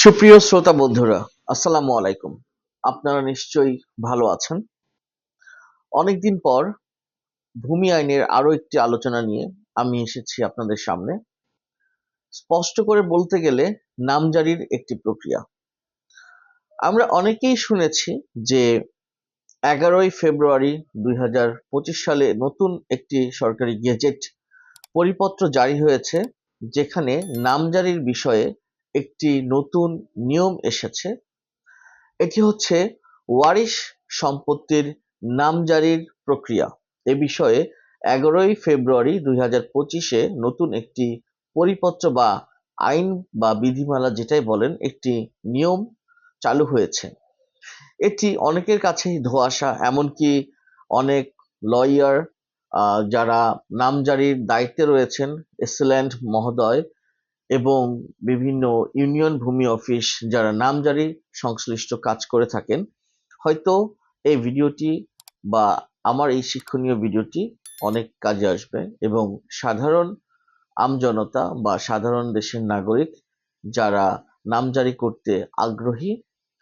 সুপ্রিয় শ্রোতা বন্ধুরা, আসসালামু আলাইকুম। আপনারা নিশ্চয়ই ভালো আছেন। অনেকদিন পর ভূমি আইনের আরও একটি আলোচনা নিয়ে আমি এসেছি আপনাদের সামনে। স্পষ্ট করে বলতে গেলে নামজারির একটি প্রক্রিয়া। আমরা অনেকেই শুনেছি যে এগারোই ফেব্রুয়ারি দুই হাজার পঁচিশ সালে নতুন একটি সরকারি গেজেট পরিপত্র জারি হয়েছে, যেখানে নামজারির বিষয়ে একটি নতুন নিয়ম এসেছে। এটি হচ্ছে ওয়ারিশ সম্পত্তির নামজারির প্রক্রিয়া। এ বিষয়ে এগারোই ফেব্রুয়ারি দুই হাজার পঁচিশে নতুন একটি পরিপত্র বা আইন বা বিধিমালা যেটাই বলেন, একটি নিয়ম চালু হয়েছে। এটি অনেকের কাছেই ধোঁয়াশা এমনকি অনেক লয়ার যারা নামজারির দায়িত্বে রয়েছেন এক্সেলেন্ট মহোদয় এবং বিভিন্ন ইউনিয়ন ভূমি অফিস যারা নামজারি সংশ্লিষ্ট কাজ করে থাকেন, হয়তো এই ভিডিওটি বা আমার এই শিক্ষণীয় ভিডিওটি অনেক কাজে আসবে এবং সাধারণ আমজনতা বা সাধারণ দেশের নাগরিক যারা নামজারি করতে আগ্রহী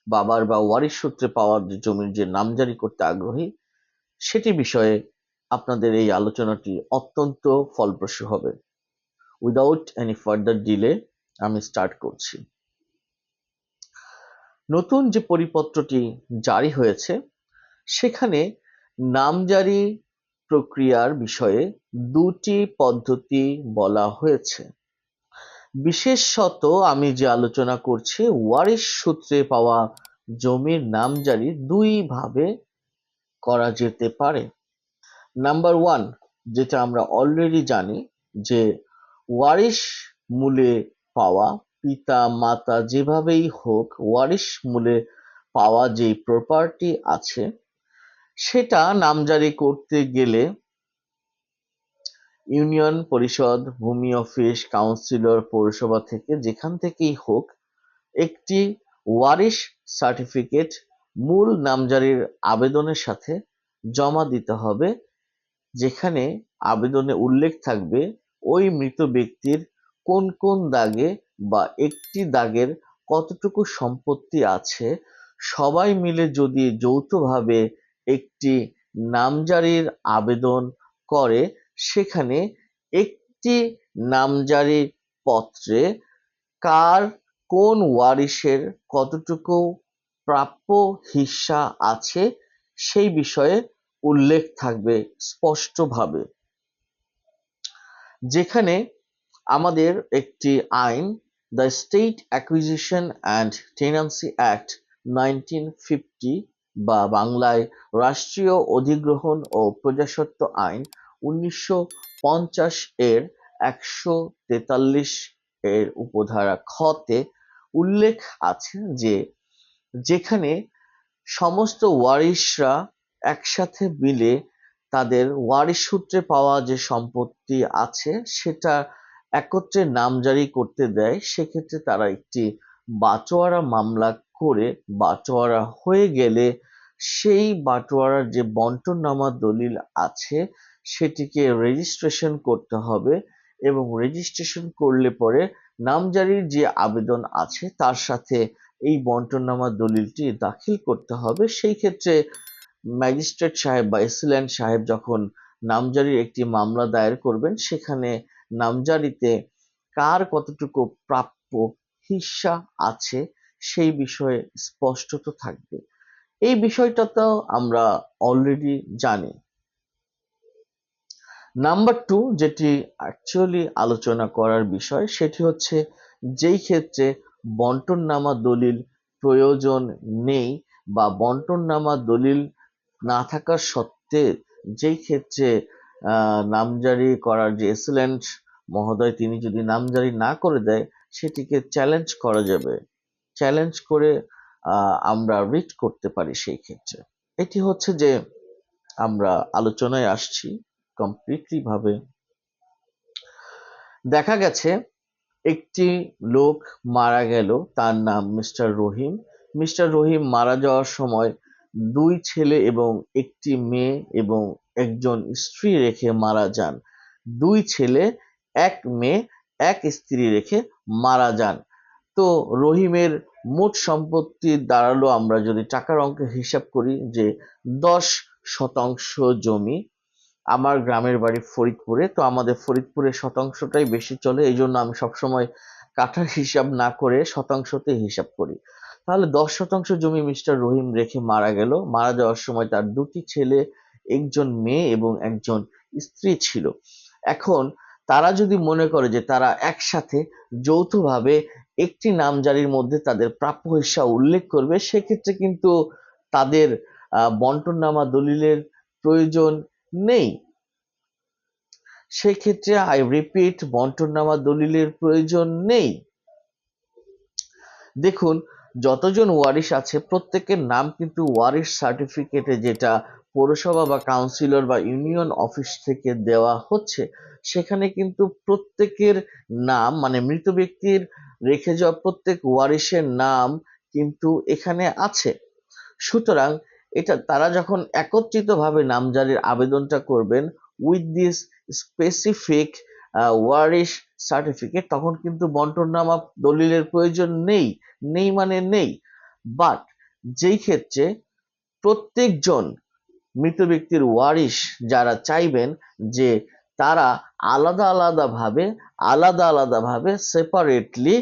বাবার বা ওয়ারিশ সূত্রে পাওয়ার জমির যে নামজারি করতে আগ্রহী, সেটি বিষয়ে আপনাদের এই আলোচনাটি অত্যন্ত ফলপ্রসূ হবে। উইদাউট এনি ফার্দার ডিলে আমি স্টার্ট করছি। নতুন যে পরিপত্রটি জারি হয়েছে, সেখানে নামজারি প্রক্রিয়ার বিষয়ে দুটি পদ্ধতি বলা হয়েছে। বিশেষত আমি যে আলোচনা করছি, ওয়ারিশ সূত্রে পাওয়া জমির নামজারি দুই ভাবে করা যেতে পারে। নাম্বার ওয়ান যেটা আমরা অলরেডি জানি যে ওয়ারিশ মূলে পাওয়া, পিতা, মাতা যেভাবেই হোক ওয়ারিশ মূলে পাওয়া যে প্রপার্টি আছে, সেটা নামজারি করতে গেলে ইউনিয়ন পরিষদ, ভূমি অফিস কাউন্সিলর পৌরসভা থেকে যেখান থেকেই হোক একটি ওয়ারিশ সার্টিফিকেট মূল নামজারির আবেদনের সাথে জমা দিতে হবে, যেখানে আবেদনে উল্লেখ থাকবে ওই মৃত ব্যক্তির কোন কোন দাগে বা একটি দাগের কতটুকু সম্পত্তি আছে, সবাই মিলে যদি যৌথভাবে একটি নামজারির আবেদন করে, সেখানে একটি নামজারি পত্রে কার কোন ওয়ারিশের কতটুকু প্রাপ্য হিস্সা আছে, সেই বিষয়ে উল্লেখ থাকবে স্পষ্টভাবে। যেখানে আমাদের একটি আইন the state acquisition and tenancy act nineteen fifty বা বাংলায় রাষ্ট্রীয় অধিগ্রহণ ও প্রজাস্বত্ব আইন, উনিশশো পঞ্চাশ এর একশো তেতাল্লিশ এর উপধারা খতে উল্লেখ আছে যে, যেখানে সমস্ত ওয়ারিশরা একসাথে মিলে তাদের ওয়ারিশ সূত্রে পাওয়া যে সম্পত্তি আছে, সেটা একত্রে নামজারি করতে দেয়। সেক্ষেত্রে তারা একটি বাটোয়ারা মামলা করে বাটোয়ারা হয়ে গেলে সেই বাটোয়ারার যে বন্টননামা দলিল আছে, সেটিকে রেজিস্ট্রেশন করতে হবে এবং রেজিস্ট্রেশন করলে পরে নামজারির যে আবেদন আছে, তার সাথে এই বন্টননামা দলিলটি দাখিল করতে হবে। সেই ক্ষেত্রে ম্যাজিস্ট্রেট সাহেব বা এসিল্যান্ড সাহেব যখন নামজারির একটি মামলা দায়ের করবেন, সেখানে নামজারিতে কার কতটুকু প্রাপ্য হিস্সা আছে সেই বিষয়ে স্পষ্টত থাকবে। এই বিষয়টা তো আমরা অলরেডি জানি। নাম্বার টু যেটি অ্যাকচুয়ালি আলোচনা করার বিষয়, সেটি হচ্ছে যেই ক্ষেত্রে বন্টননামা দলিল প্রয়োজন নেই বা বন্টননামা দলিল না থাকার সত্ত্বে যেই ক্ষেত্রে নামজারি করার যে এক্সেলেন্ট মহোদয়, তিনি যদি নামজারি না করে দেয়, সেটিকে চ্যালেঞ্জ করা যাবে। চ্যালেঞ্জ করে আমরা রিট করতে পারি সেই ক্ষেত্রে। এটি হচ্ছে যে, আমরা আলোচনায় আসছি কমপ্লিটলি ভাবে। দেখা গেছে, একটি লোক মারা গেল, তার নাম মিস্টার রহিম। মিস্টার রহিম মারা যাওয়ার সময় দুই ছেলে এবং একটি মেয়ে এবং একজন স্ত্রী রেখে মারা যান। দুই ছেলে, এক মেয়ে, এক স্ত্রী রেখে মারা যান। তো রহিমের মোট সম্পত্তি দাঁড়াল আমরা যদি টাকার অঙ্কে হিসাব করি যে দশ শতাংশ জমি আমার গ্রামের বাড়ি ফরিদপুরে, তো আমাদের ফরিদপুরে শতাংশটাই বেশি চলে এই জন্য আমি সবসময় কাঠার হিসাব না করে শতাংশতে হিসাব করি। তাহলে দশ শতাংশ জমি মিস্টার রহিম রেখে মারা গেল। মারা যাওয়ার সময় তার দুটি ছেলে, একজন মেয়ে এবং একজন স্ত্রী ছিল। এখন তারা যদি মনে করে যে তারা একসাথে যৌথভাবে একটি নামজারির মধ্যে তাদের প্রাপ্য হিস্সা উল্লেখ করবে, সেক্ষেত্রে কিন্তু তাদের বন্টননামা দলিলের প্রয়োজন নেই। সেক্ষেত্রে আই রিপিট, বন্টননামা দলিলের প্রয়োজন নেই। দেখুন যতজন ওয়ারিশ আছে, প্রত্যেকের নাম কিন্তু ওয়ারিশ সার্টিফিকেটে যেটা পৌরসভা বা কাউন্সিলর বা ইউনিয়ন অফিস থেকে দেওয়া হচ্ছে, সেখানে কিন্তু প্রত্যেকের নাম মানে মৃত ব্যক্তির রেখে যাওয়া প্রত্যেক ওয়ারিশের নাম কিন্তু এখানে আছে। সুতরাং এটা, তারা যখন একত্রিতভাবে নামজারির আবেদনটা করবেন উইথ দিস স্পেসিফিক ওয়ারিশ সার্টিফিকেট তখন কিন্তু বন্টননামা দলিলের প্রয়োজন নেই নেই মানে নেই। বাট যেই ক্ষেত্রে প্রত্যেকজন মৃত ব্যক্তির ওয়ারিশ যারা চাইবেন যে তারা আলাদা আলাদাভাবে আলাদা আলাদাভাবে সেপারেটলি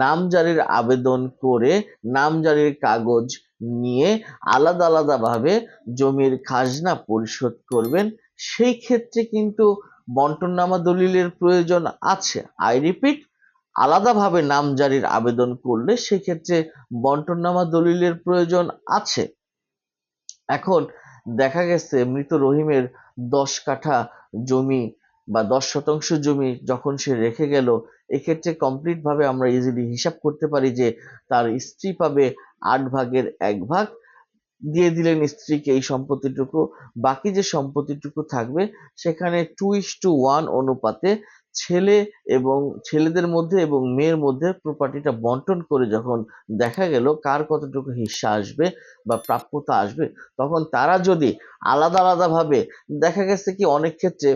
নামজারির আবেদন করে নামজারির কাগজ নিয়ে আলাদা আলাদাভাবে জমির খাজনা পরিশোধ করবেন, সেই ক্ষেত্রে কিন্তু বন্টননামা দলিলের প্রয়োজন আছে। আই রিপিট আলাদাভাবে নামজারির আবেদন করলে সেক্ষেত্রে বন্টননামা দলিলের প্রয়োজন আছে। এখন দেখা গেছে মৃত রহিমের দশ কাঠা জমি বা দশ শতাংশ জমি যখন সে রেখে গেল, এক্ষেত্রে কমপ্লিট ভাবে আমরা ইজিলি হিসাব করতে পারি যে তার স্ত্রী পাবে আট ভাগের এক ভাগ দিয়ে দিলেন স্ত্রীকে এই সম্পত্তিটুকু। বাকি যে সম্পত্তিটুকু থাকবে, সেখানে টু ইস টু ওয়ান অনুপাতে ছেলে এবং ছেলেদের মধ্যে এবং মেয়ের মধ্যে প্রপার্টিটা বন্টন করে যখন দেখা গেল কার কতটুকু হিস্সা আসবে বা প্রাপ্যতা আসবে, তখন তারা যদি আলাদা আলাদাভাবে দেখা গেছে কি অনেক ক্ষেত্রে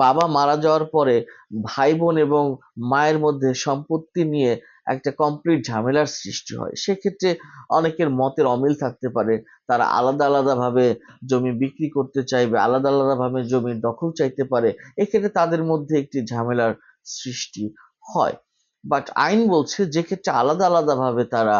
বাবা মারা যাওয়ার পরে ভাই বোন এবং মায়ের মধ্যে সম্পত্তি নিয়ে একটা কমপ্লিট ঝামেলার সৃষ্টি হয়। সেক্ষেত্রে অনেকের মতের অমিল থাকতে পারে। তারা আলাদা আলাদাভাবে জমি বিক্রি করতে চাইবে, আলাদা আলাদাভাবে জমির দখল চাইতে পারে। এক্ষেত্রে তাদের মধ্যে একটি ঝামেলার সৃষ্টি হয়। বাট আইন বলছে যে ক্ষেত্রে আলাদা আলাদাভাবে তারা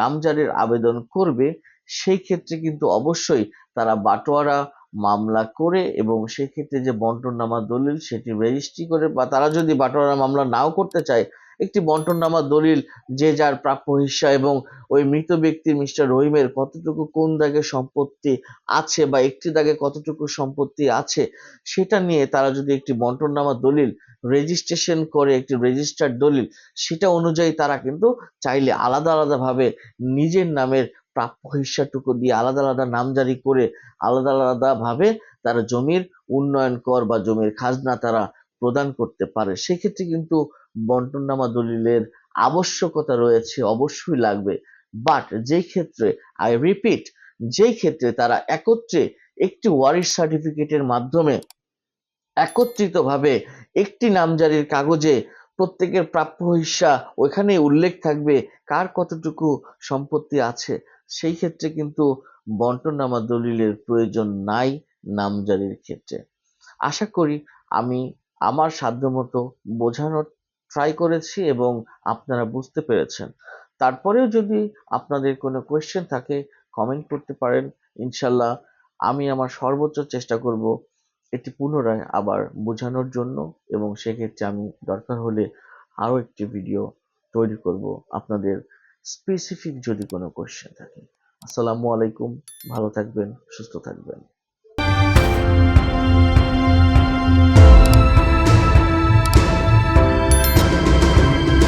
নামজারির আবেদন করবে। সেই ক্ষেত্রে কিন্তু অবশ্যই তারা বাটোয়ারা মামলা করে এবং সেই ক্ষেত্রে যে বন্টননামা দলিল সেটি রেজিস্ট্রি করে বা তারা যদি বাটোয়ারা মামলা নাও করতে চায় একটি বন্টননামা দলিল যে যার প্রাপ্য হিস্সা এবং ওই মৃত ব্যক্তির মিস্টার রহিমের কতটুকু কোন দাগে সম্পত্তি আছে বা একটি দাগে কতটুকু সম্পত্তি আছে, সেটা নিয়ে তারা যদি একটি বন্টননামা দলিল রেজিস্ট্রেশন করে একটি রেজিস্টার্ড দলিল, সেটা অনুযায়ী তারা কিন্তু চাইলে আলাদা আলাদাভাবে নিজের নামের প্রাপ্য হিস্সাটুকু দিয়ে আলাদা আলাদা নামজারি করে আলাদা আলাদাভাবে তারা জমির উন্নয়ন কর বা জমির খাজনা তারা প্রদান করতে পারে। সেক্ষেত্রে কিন্তু বন্টননামা দলিলের আবশ্যকতা রয়েছে, অবশ্যই লাগবে। বাট যেই ক্ষেত্রে আই রিপিট যেই ক্ষেত্রে তারা একত্রে একটি ওয়ারিশ সার্টিফিকেটের মাধ্যমে একত্রিতভাবে একটি নামজারির কাগজে প্রত্যেকের প্রাপ্য হিস্সা ওইখানে উল্লেখ থাকবে কার কতটুকু সম্পত্তি আছে। সেই ক্ষেত্রে কিন্তু বন্টননামা দলিলের প্রয়োজন নাই নামজারির ক্ষেত্রে। আশা করি আমি আমার সাধ্যমতো বোঝানোর ট্রাই করেছি এবং আপনারা বুঝতে পেরেছেন। তারপরেও যদি আপনাদের কোনো কোয়েশ্চেন থাকে কমেন্ট করতে পারেন। ইনশাল্লাহ আমি আমার সর্বোচ্চ চেষ্টা করব এটি পুনরায় আবার বোঝানোর জন্য এবং সেক্ষেত্রে আমি দরকার হলে আরও একটি ভিডিও তৈরি করব। আপনাদের স্পেসিফিক যদি কোনো কোয়েশ্চেন থাকে। আসসালামু আলাইকুম, ভালো থাকবেন, সুস্থ থাকবেন।